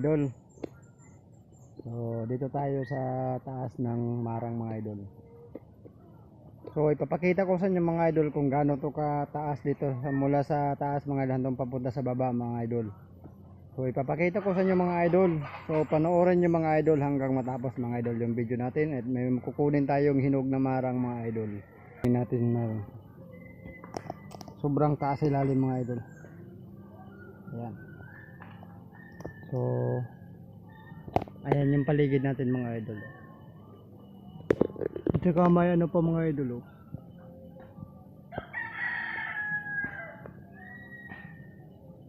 idol. So, dito tayo sa taas ng marang mga idol. So, ipapakita ko sa inyo mga idol kung gaano to kataas dito mula sa taas mga idol hanggang papunta sa baba mga idol. So, ipapakita ko sa inyo mga idol. So, panoorin nyo mga idol hanggang matapos mga idol yung video natin at may kukunin tayong hinog na marang mga idol. Natin na sobrang taas ilalim mga idol. Ayan. So, ayan yung paligid natin mga idol. At saka may ano pa mga idol oh.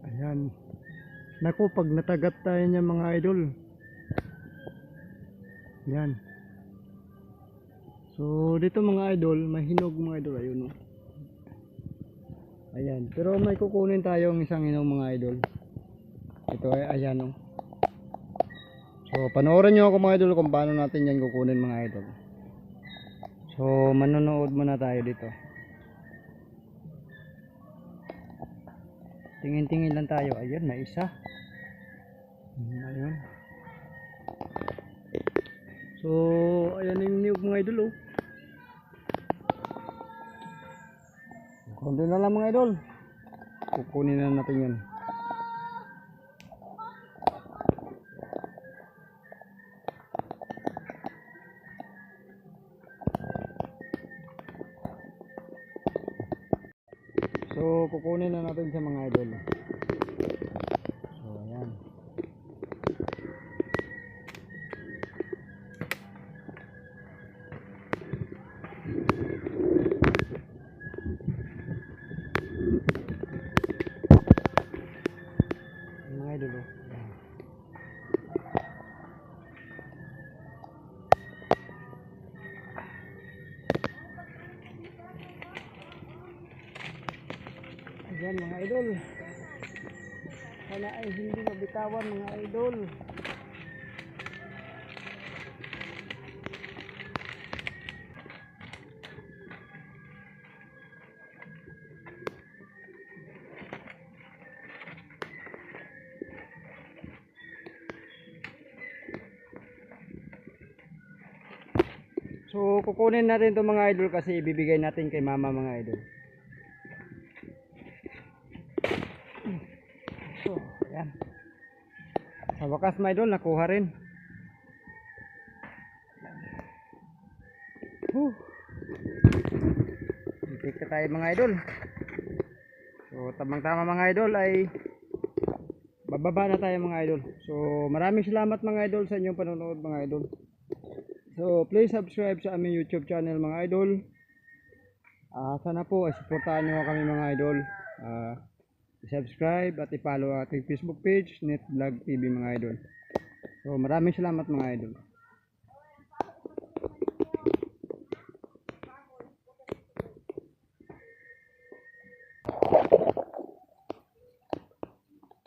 Ayan. Naku, pag natagat tayo niya mga idol. Yan. So, dito mga idol, may hinog mga idol. Ayun oh. Ayan. Pero may kukunin tayong isang hinog mga idol. Ito ay ayan oh. So, panoorin nyo ako mga idol kung paano natin yan kukunin mga idol. So, manonood muna tayo dito. Tingin-tingin lang tayo. Ayun, may isa. Hmm, Ayun. So, ayan yung niyog mga idol oh. Konti na lang mga idol. Kukunin na natin yan. So, kukunin na natin sa mga idol. Ayan mga idol. Sana ay hindi mabitawan mga idol. So kukunin natin itong mga idol kasi ibibigay natin kay mama mga idol. So, ayan. Sa wakas mga idol, nakuha rin. Huh. Ikit ka tayo mga idol. So, tamang tama mga idol ay bababa na tayo mga idol. So, maraming salamat mga idol sa inyong panonood mga idol. So, please subscribe sa aming YouTube channel mga idol. Ah, sana po ay suportahan niyo kami mga idol. Ah, subscribe at i-follow ating Facebook page, NetVlog TV mga idol. So maraming salamat mga idol.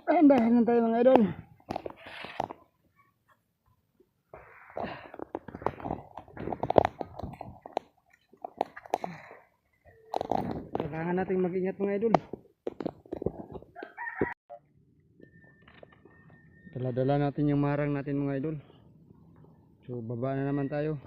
Ayun dahil lang tayo mga idol. Kailangan nating mag-ingat mga idol. Dala-dala natin yung marang natin mga idol. So baba na naman tayo.